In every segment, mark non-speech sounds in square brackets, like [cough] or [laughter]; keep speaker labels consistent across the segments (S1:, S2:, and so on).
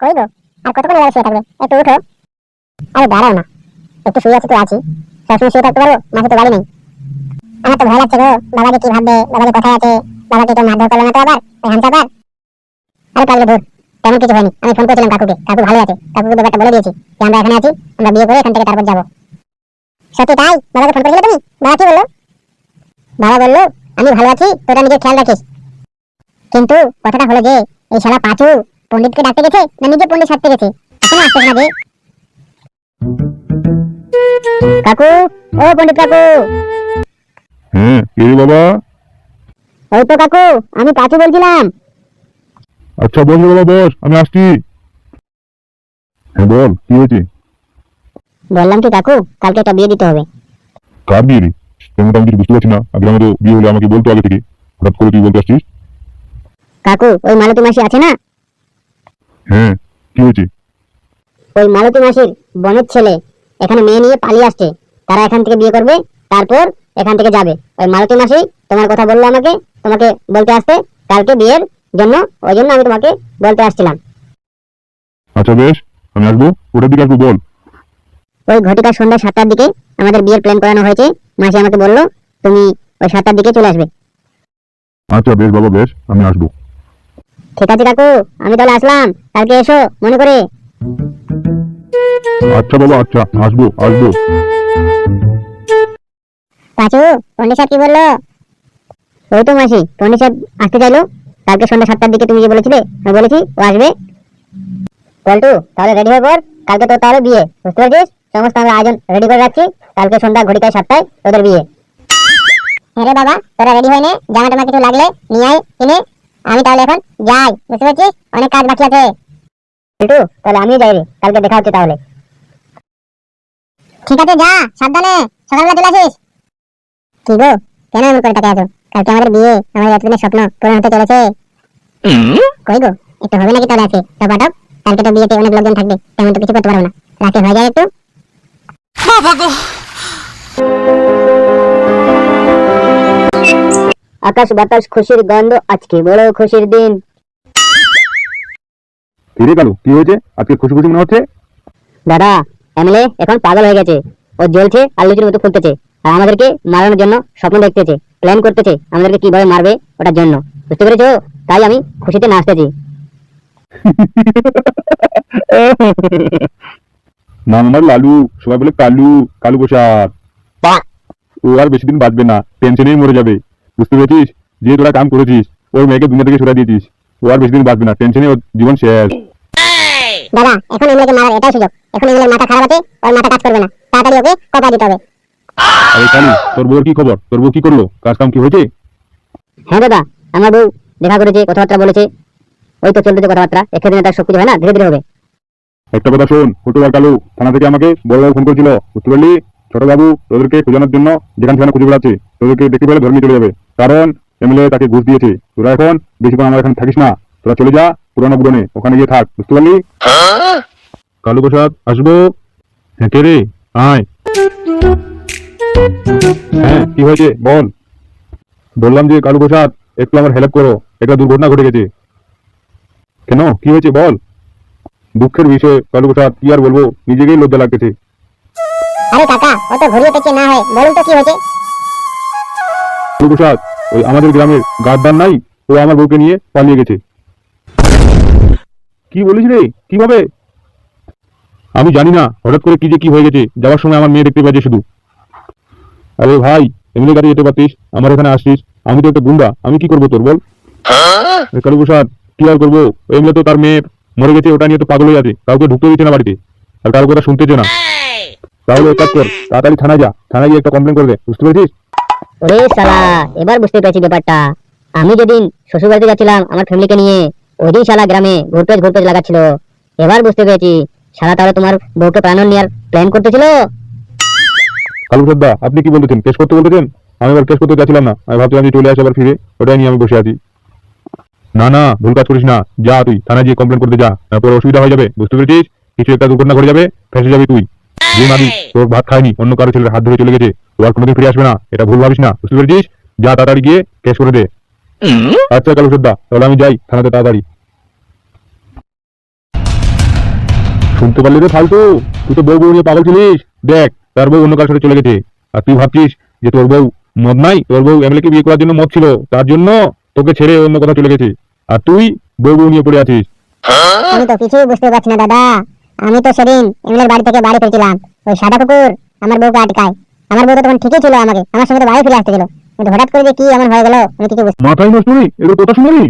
S1: গো? আর কতক্ষণ এভাবে শুয়ে থাকবে? একটু উঠো। আরে দাঁড়াও না। একটু শুয়ে আছি তো আছি। সবসময় শুয়ে থাকতে পারব মাসে তো বাড়ি নেই। আমার তো ভয় লাগছে গো। বাবাকে কি ভাববে? বাবাকে কোথায় আছে? বাবাকে কেউ মারধর করল না তো আবার? ওই হামচা আবার? আরে পাগলে ধর তেমন কিছু হয়নি। আমি ফোন করেছিলাম কাকুকে। কাকু ভালো আছে। কাকুকে ব্যাপারটা বলে দিয়েছি যে আমরা এখানে আছি, আমরা বিয়ে করে এখান থেকে তারপর যাব। সত্যি তাই? বাবাকে ফোন করেছিলে তুমি? বাবা কি বলল? বাবা বলল, আমি ভালো আছি, তোরা নিজের খেয়াল রাখিস। কিন্তু কথাটা হলো যে, এই শালা পাঁচু পণ্ডিতকে ডাকতে গেছে না নিজে পণ্ডিত সারতে গেছে? এখনও আসতে না কাকু ও পণ্ডিত কাকু।
S2: হ্যাঁ কে বাবা?
S1: ওই তো কাকু আমি পাঁচু বলছিলাম।
S2: আচ্ছা রে বাবা বস আমি আসছি। হ্যাঁ বল কি হয়েছে?
S1: বললাম কি কাকু কালকে একটা বিয়ে দিতে হবে।
S2: কার বিয়ে রে? তেমন আমি কিছু বুঝতে পারছি না। আগে আমাদের বিয়ে হলে আমাকে বলতো আগে থেকে। হঠাৎ করে তুই বলতে আসছিস?
S1: কাকু ওই মালতী মাসি আছে না?
S2: হ্যাঁ কি হয়েছে?
S1: ওই মালতী মাসির বোনের ছেলে এখানে মেয়ে নিয়ে পালিয়ে আসছে। তারা এখান থেকে বিয়ে করবে তারপর এখান থেকে যাবে। ওই মালতী মাসি তোমার কথা বলল আমাকে তোমাকে বলতে আসতে কালকে বিয়ের জন্য ওই জন্য আমি তোমাকে বলতে আসছিলাম।
S2: আচ্ছা বেশ আমি আসব ওটার দিকে আসব বল।
S1: ওই ঘটিকা সন্ধ্যা সাতটার দিকে আমাদের বিয়ের প্ল্যান করানো হয়েছে। মাসি আমাকে বলল তুমি ওই সাতটার দিকে চলে আসবে।
S2: আচ্ছা বেশ বাবা বেশ আমি আসব।
S1: ঠিক আছে কাকু আমি তাহলে আসলাম। কালকে এসো মনে করে।
S2: আচ্ছা বাবা আচ্ছা আসব আসব।
S1: পাঁচু পন্ডিত সাহেব কি বলল? ওই তো মাসি পন্ডিত সাহেব আসতে চাইলো। কালকে সন্ধ্যা সাতটার দিকে তুমি যে বলেছিলে আমি বলেছি ও আসবে। পল্টু তাহলে রেডি হয়ে পর কালকে তোর তাহলে বিয়ে বুঝতে পারছিস? সমস্ত আমরা আয়োজন রেডি করে রাখছি কালকে সন্ধ্যা ঘড়িটায় সাতটায় তোদের বিয়ে। হ্যাঁ রে বাবা তোরা রেডি হয়ে নে জামা টামা কিছু লাগলে নিয়ে আয় কিনে। আমি তাহলে এখন যাই বুঝতে পারছিস? অনেক কাজ বাকি আছে। পল্টু তাহলে আমিও যাই রে কালকে দেখা হচ্ছে তাহলে। ঠিক আছে যা সাবধানে সকালবেলা চলে আসিস। কি গো কেন এমন করে তাকে আছো? কালকে আমাদের বিয়ে আমার এতদিনের স্বপ্ন পূরণ হতে চলেছে। কই গো একটু হবে নাকি তাহলে আছে? টপাটপ কালকে তো বিয়েতে অনেক লোকজন থাকবে তেমন তো কিছু করতে পারব না। রাতে হয়ে যায় একটু। আকাশ বাতাস খুশির গন্ধ আজকে বড় খুশির দিন।
S2: ফিরে গেল কি হয়েছে? আজকে খুশি খুশি মনে হচ্ছে?
S1: দাদা এমএলএ এখন পাগল হয়ে গেছে। ও জ্বলছে আর লুচির মতো ফুটতেছে। আর আমাদেরকে মারানোর জন্য স্বপ্ন দেখতেছে প্ল্যান করতেছে আমাদেরকে কীভাবে মারবে ওটার জন্য। বুঝতে পেরেছ? তাই আমি খুশিতে নাচতেছি। [laughs]
S2: নাম আমার লালু সবাই বলে কালু কালু প্রসাদ। ও আর বেশি দিন বাঁচবে না টেনশনেই মরে যাবে। বুঝতে পেরেছিস? যে তোরা কাম করেছিস ওই মেয়েকে দুনিয়া থেকে সরে দিয়েছিস। ও আর বেশি দিন বাঁচবে না টেনশনে ওর জীবন শেষ।
S1: দাদা এখন এমএলএকে মারার এটাই সুযোগ। এখন এমএলএর মাথা খারাপ আছে ওর মাথা কাজ করবে না। তাড়াতাড়ি ওকে কপা দিতে হবে।
S2: আরে কালু তোর বউর কি খবর? তোর বউ কি করল? কাজ কাম কি হয়েছে?
S1: হ্যাঁ দাদা আমার বউ দেখা করেছে কথাবার্তা বলেছে। ওই তো চলতেছে কথাবার্তা। একে দিনে তার সবকিছু হয় না ধীরে ধীরে হবে।
S2: একটা কথা শোন ছোট আর কালু থানা থেকে আমাকে বড় বাবু ফোন করেছিল। বুঝতে পারলি? ছোট বাবু তোদেরকে খোঁজানোর জন্য যেখান সেখানে খুঁজে বেড়াচ্ছে। তোদেরকে দেখতে পেলে ধরে নিয়ে চলে যাবে। কারণ এমএলএ তাকে ঘুষ দিয়েছে। তোরা এখন বেশিক্ষণ আমার এখানে থাকিস না। তোরা চলে যা, পুরানো বুড়নে ওখানে গিয়ে থাক, বুঝতে পারলি? কালু প্রসাদ, আসব? হ্যাঁ কে রে? আয়। হ্যাঁ কি হয়েছে? বল। বললাম যে, কালু প্রসাদ, একটু আমার হেল্প করো। একটা দুর্ঘটনা ঘটে গেছে। কেন? কি হয়েছে? বল। দুঃখের বিষয়, কালু প্রসাদ, কি আর বলব? নিজেকেই লজ্জা লাগতেছে।
S1: আরে কাকা অত ঘুরিয়ে পেঁচিয়ে না হয়। বলুন তো কি হয়েছে?
S2: প্রসাদ ওই আমাদের গ্রামের গাদ্দার নাই ও আমার বউকে নিয়ে পালিয়ে গেছে। কি বলিস রে? কীভাবে? আমি জানি না হঠাৎ করে কি যে কি হয়ে গেছে যাওয়ার সময় আমার মেয়ে দেখতে পাচ্ছি শুধু। আরে ভাই এমনি গাড়ি যেতে পারতিস আমার এখানে আসছিস আমি তো একটা গুন্ডা আমি কি করব তোর বল? আরে কালু প্রসাদ কি আর করব? এমনি তো তার মেয়ে মরে গেছে ওটা নিয়ে তো পাগল হয়ে আছে কাউকে ঢুকতে দিচ্ছে না বাড়িতে। আর কারও কথা শুনতেছে না তাহলে এক কাজ কর তাড়াতাড়ি থানায় যা থানায় গিয়ে একটা কমপ্লেন করে দে বুঝতে পেরেছিস?
S1: ওরে শালা এবার বুঝতে পেরেছি ব্যাপারটা। আমি যেদিন শ্বশুর বাড়িতে যাচ্ছিলাম আমার ফ্যামিলিকে নিয়ে ওই দিন শালা গ্রামে ঘুরপেজ ঘুরপেজ লাগাচ্ছিল। এবার বুঝতে পেরেছি শালা তাহলে তোমার বউকে প্রাণন নেওয়ার প্ল্যান করতেছিল?
S2: কালু আপনি কি বলতেছেন? কেস করতে বলতেছেন? আমি এবার কেস করতে যাচ্ছিলাম না। আমি ভাবছিলাম যে চলে আসে আবার ফিরে ওটাই নিয়ে আমি বসে আছি। না না ভুল কাজ করিস না। যা তুই থানায় গিয়ে কমপ্লেন করতে যা। তারপর অসুবিধা হয়ে যাবে বুঝতে পেরেছিস? কিছু একটা দুর্ঘটনা ঘটে যাবে ফেসে যাবি তুই। যে মাবি তোর ভাত খায়নি অন্য কারও ছেলের হাত ধরে চলে গেছে। আর কোনোদিন ফিরে আসবে না। এটা ভুল ভাবিস না। বুঝতে পেরেছিস? যা তাড়াতাড়ি গিয়ে কেস করে দে। আচ্ছা কালু শ্রদ্ধা তাহলে আমি যাই থানাতে তাড়াতাড়ি। শুনতে পারলি রে ফালতু? তুই তো বউ বউ নিয়ে পাগল ছিলিস। দেখ তার বউ অন্য কার সাথে চলে গেছে। আর তুই ভাবছিস যে তোর বউ মদ নাই? তোর বউ এমএলএ কে বিয়ে করার জন্য মদ ছিল। তার জন্য তোকে ছেড়ে অন্য কথা চলে গেছে। আর তুই বউ বউ নিয়ে পড়ে আছিস।
S1: আমি তো কিছুই বুঝতে পারছি না দাদা। আমি তো সেদিন এমএলএর বাড়ি থেকে বাড়ি ফিরছিলাম। ওই সাদা কুকুর আমার বউকে আটকায়। আমার বউ তখন ঠিকই ছিল আমাকে। আমার সঙ্গে তো বাড়ি ফিরে আসতেছিল কিন্তু হঠাৎ করে যে কি এমন হয়ে গেল, আমি কিছু বুঝতে
S2: মাথায় নষ্ট নেই? এদের কথা শুনি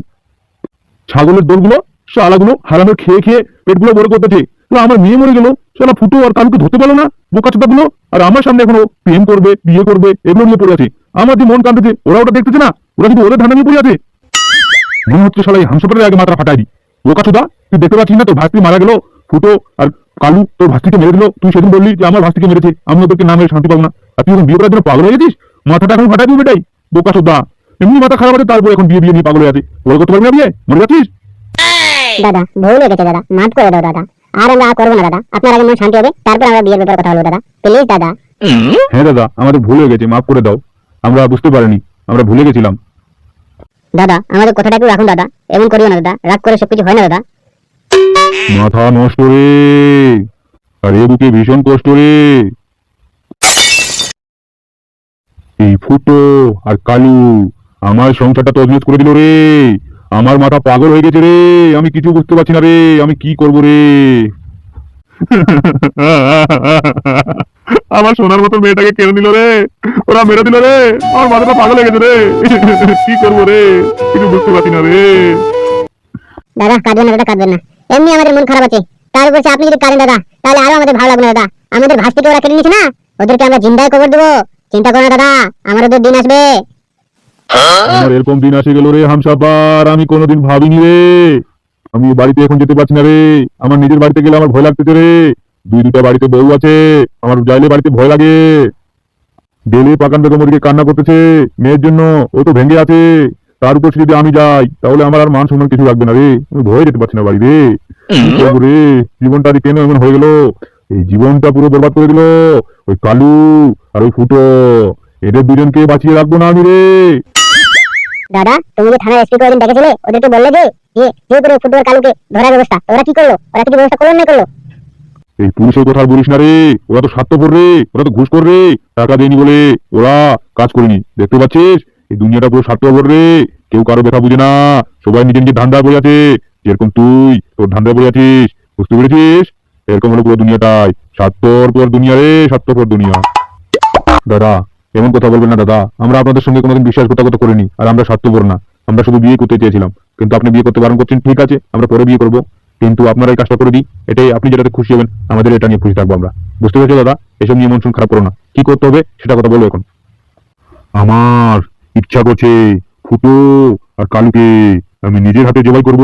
S2: ছাগলের দোলগুলো, শালাগুলো হারামের খেয়ে খেয়ে পেটগুলো বড় করতেছে তো আমার মেয়ে মরে গেল, শালা ফুটো আর কালুকে ধরতে পারল না বোকা গুলো আর আমার সামনে এখনও প্রেম করবে, বিয়ে করবে, এগুলো নিয়ে পড়ে আছে। আমার যে মন কাঁদতেছে ওরা ওটা দেখতেছে না? ওরা কিন্তু ওদের ধান্দা নিয়ে পড়ে আছে। মনে হচ্ছে শালা এই হামসাপাটের আগে মাথা ফাটাই দি বোকা তুই দেখতে পাচ্ছিস না, তোর ভাস্তি মারা গেল, ফুটো আর কালু, তোর ভাস্তিকে মেরে দিল। তুই সেদিন বললি যে আমার ভাস্তিকে মেরেছে, আমি ওদেরকে না মেরে শান্তি পাবো না। আর তুই এখন বিয়ে করার জন্য পাগল হয়ে গেছিস? মাথাটা এখন ফাটাই দিবি বেটাই বোকা এমনি মাথা খারাপ আছে তারপর এখন বিয়ে বিয়ে নিয়ে পাগল হয়ে আছে করতে পারবি না বিয়ে? যাচ্ছিস?
S1: দাদা ভুল হয়ে গেছে দাদা। মাফ করে দাও দাদা। আর আমরা করব না দাদা। আপনার আগে মন শান্তি হবে তারপর আমরা বিয়ের ব্যাপারে কথা বলব দাদা। প্লিজ দাদা।
S2: হ্যাঁ দাদা আমাদের ভুল হয়ে গেছে মাফ করে দাও। আমরা বুঝতে পারিনি আমরা ভুলে গেছিলাম।
S1: দাদা আমাদের কথাটা একটু রাখুন দাদা। এমন করিও না দাদা। রাগ করে সবকিছু হয় না দাদা।
S2: মাথা নষ্ট রে। আর এ বুকে ভীষণ কষ্ট রে। এই ফুটো আর কালু, আমার সংসারটা তজমিজ করে দিল রে। আমার মাথা পাগল হয়ে গেছে রে। আমি কিছু বুঝতে পারছি না রে। আমি কি করব রে? [laughs] আমার সোনার মতো মেয়েটাকে কেড়ে নিল রে। ওরা মেরে দিল রে। আমার মাথাটা পাগল হয়ে গেছে রে। [laughs] কি করব রে? কিছু বুঝতে পারছি না রে।
S1: দাদা কাঁদবেন না কাঁদবেন না। এমনি আমাদের মন খারাপ আছে। তার উপর আপনি যদি কাঁদেন, দাদা, তাহলে আরও আমাদের ভালো লাগবে দাদা। আমাদের ভাস থেকে ওরা কেটে নিয়েছে না? ওদেরকে আমরা জিন্দায় কবর দেবো। চিন্তা করো না, দাদা আমার ওদের দিন আসবে।
S2: আমার এরকম দিন আসে গেল রে হামসাপার আমি কোনোদিন ভাবিনি রে। আমি বাড়িতে এখন যেতে পারছি না রে। আমার নিজের বাড়িতে গেলে আমার ভয় লাগতেছে রে। দুই দুটা বাড়িতে বউ আছে, আমার যাইলে বাড়িতে ভয় লাগে। গেলে পাকান বেগম ওদিকে কান্না করতেছে, মেয়ের জন্য ও তো ভেঙে আছে। তার উপর যদি আমি যাই, তাহলে আমার আর মান সম্মান কিছু লাগবে না রে। আমি ভয়ে যেতে পারছি না বাড়ি রে। রে? জীবনটা কেন এমন হয়ে গেল? এই জীবনটা পুরো বরবাদ করে দিল। ওই কালু আর ওই ফুটো এদের দুজনকে বাঁচিয়ে রাখব না আমি রে।
S1: দাদা তুমি যে থানায় এসপি কয়েকদিন ডেকেছিলে ওদেরকে বললে যে যে যে করে ফুটবল কালুকে ধরার ব্যবস্থা ওরা কি করল? ওরা কি ব্যবস্থা করল না করল?
S2: এই পুলিশের কথা বলিস না রে ওরা তো স্বার্থপর রে ওরা তো ঘুষ করবে টাকা দেয়নি বলে ওরা কাজ করেনি। দেখতে পাচ্ছিস? এই দুনিয়াটা পুরো স্বার্থপর রে কেউ কারও ব্যথা বুঝে না সবাই নিজের নিজের ধান্দা পড়ে আছে যেরকম তুই তোর ধান্দা পড়ে আছিস বুঝতে পেরেছিস? এরকম হলো পুরো দুনিয়াটাই স্বার্থপর পুরো দুনিয়া রে, স্বার্থপর দুনিয়া। দাদা, এমন কথা বলবেন না, দাদা। আমরা আপনাদের সঙ্গে কোনোদিন বিশ্বাসঘাতকতা করিনি, আর আমরা স্বার্থপর না। আমরা শুধু বিয়ে করতে চেয়েছিলাম। কিন্তু আপনি বিয়ে করতে বারণ করছেন, ঠিক আছে, আমরা পরে বিয়ে করব। কিন্তু আপনারা এই কাজটা করে দিই, এটাই আপনি যেটাতে খুশি হবেন, আমাদের এটা নিয়ে খুশি থাকব আমরা। বুঝতে পেরেছ, দাদা? এসব নিয়ে মন শুন খারাপ করো না। কি করতে হবে, সেটা কথা বলো এখন। আমার ইচ্ছা করছে ফুটো আর কালুকে আমি নিজের হাতে জবাই করব।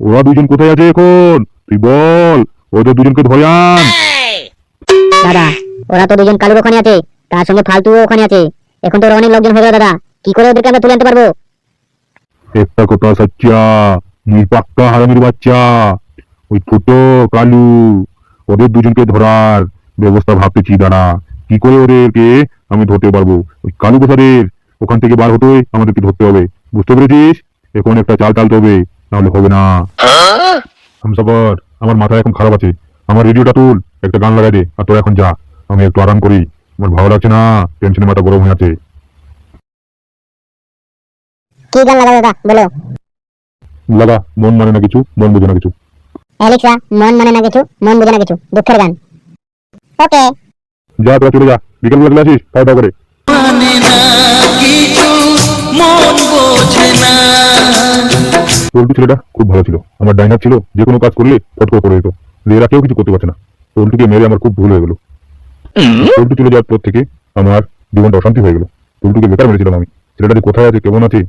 S2: ওরা দুজন কোথায় আছে এখন? তুই বল। ওদের দুজনকে ধরে আন।
S1: দাদা ওরা তো দুজন কালুর ওখানে আছে তার সঙ্গে ফালতুও ওখানে আছে। এখন তো ওরা অনেক লোকজন হয়ে গেল দাদা। কি করে ওদেরকে আমরা তুলে আনতে পারব?
S2: একটা কথা সচ্চা নির্পাক্কা হারামির বাচ্চা। ওই ফুটো কালু ওদের দুজনকে ধরার ব্যবস্থা ভাবতেছি দাঁড়া কি করে ওদেরকে আমি ধরতে পারব? ওই কালু প্রসাদের ওখান থেকে বার হতে আমাদেরকে ধরতে হবে। বুঝতে পেরেছিস? এখন একটা চাল টালতে হবে নাহলে হবে না। হামসাফার আমার মাথা এখন খারাপ আছে। আমার রেডিওটা তুল একটা গান লাগাই দে আর তোরা এখন যা। আমি একটু আরাম করি। আমার ভালো লাগছে না। টেনশনে মাথা গরম হয়ে আছে।
S1: কি গান লাগাবো দাদা বলো।
S2: লাগা মন মানে না কিছু মন বুঝে না কিছু।
S1: অ্যালেক্সা মন মানে না কিছু মন বুঝে না কিছু দুঃখের গান। ওকে
S2: যা তোরা চলে যা। বিকেল বেলা আসিস খাওয়া দাওয়া করে। পল্টু ছেলেটা খুব ভালো ছিল। আমার ডাইনার ছিল যে কোনো কাজ করলে ফটকো করে দিত এরা কেউ কিছু করতে পারছে না। পল্টুকে মেরে আমার খুব ভুল হয়ে গেল। পল্টু চলে যাওয়ার পর থেকে আমার জীবনটা অশান্তি হয়ে গেল। পল্টুকে বেকার মেরেছিলাম আমি। ছেলেটা যে কোথায় আছে কেমন আছে?